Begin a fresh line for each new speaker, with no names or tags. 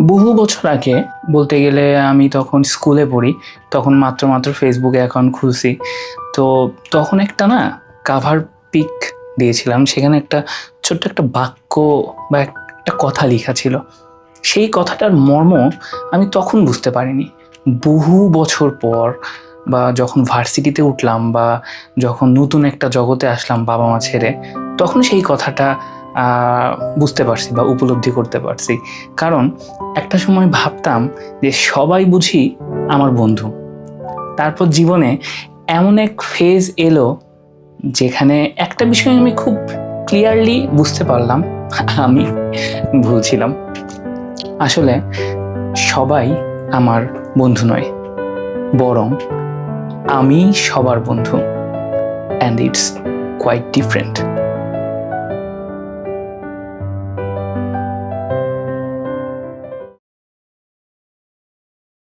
বহু বছর আগে, বলতে গেলে আমি তখন স্কুলে পড়ি, তখন মাত্র মাত্র ফেসবুকে অ্যাকাউন্ট খুলছি। তো তখন একটা না কাভার পিক দিয়েছিলাম, সেখানে একটা ছোট্ট একটা বাক্য বা একটা কথা লেখা ছিল। সেই কথাটার মর্ম আমি তখন বুঝতে পারিনি। বহু বছর পর বা যখন ভার্সিটিতে উঠলাম বা যখন নতুন একটা জগতে আসলাম বাবা মা ছেড়ে, তখন সেই কথাটা বুঝতে পারছি বা উপলব্ধি করতে পারছি। কারণ একটা সময় ভাবতাম যে সবাই বুঝি আমার বন্ধু। তারপর জীবনে এমন এক ফেজ এলো যেখানে একটা বিষয় আমি খুব ক্লিয়ারলি বুঝতে পারলাম, আমি ভুল ছিলাম আসলে সবাই আমার বন্ধু নয়, বরং আমি সবার বন্ধু। And it's quite different